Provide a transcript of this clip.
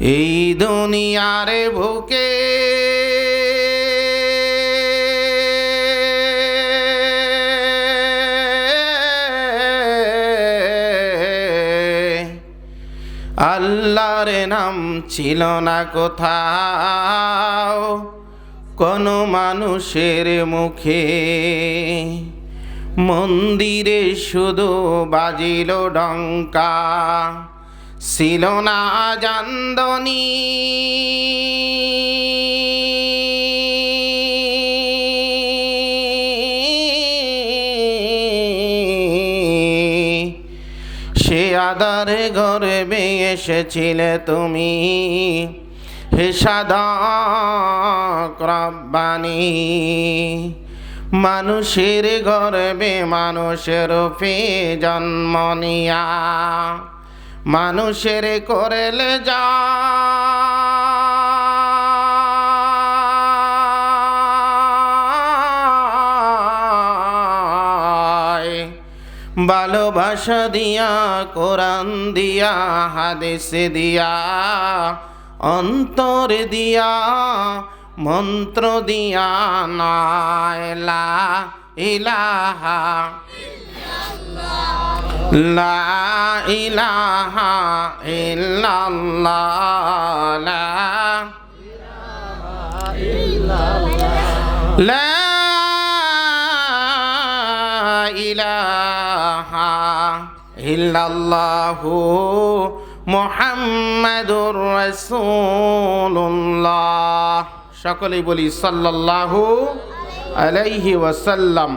এই দুনিয়ার বুকে আল্লাহর নাম ছিল না কোথাও, কোনো মানুষের মুখে। মন্দিরে শুধু বাজিল ডঙ্কা ছিল না জান্দনি সে আদার গর্বে এসেছিলে তুমি। হে সাদা রব্বানি। মানুষের গর্বে মানুষের ফে জন্ম নিয়া। মানুষের করেলে যা। ভালোবাসা দিয়া, কোরআন দিয়া, হাদিস দিয়া, অন্তর দিয়া, মন্ত্র দিয়া নাইলা ইলাহা লা ইলাহা ইল্লাল্লাহ। লা লা ইলাহা ইল্লাল্লাহু মুহাম্মাদুর রাসূলুল্লাহ। সকলেই বলি সাল্লাল্লাহু আলাইহি ওয়াসাল্লাম।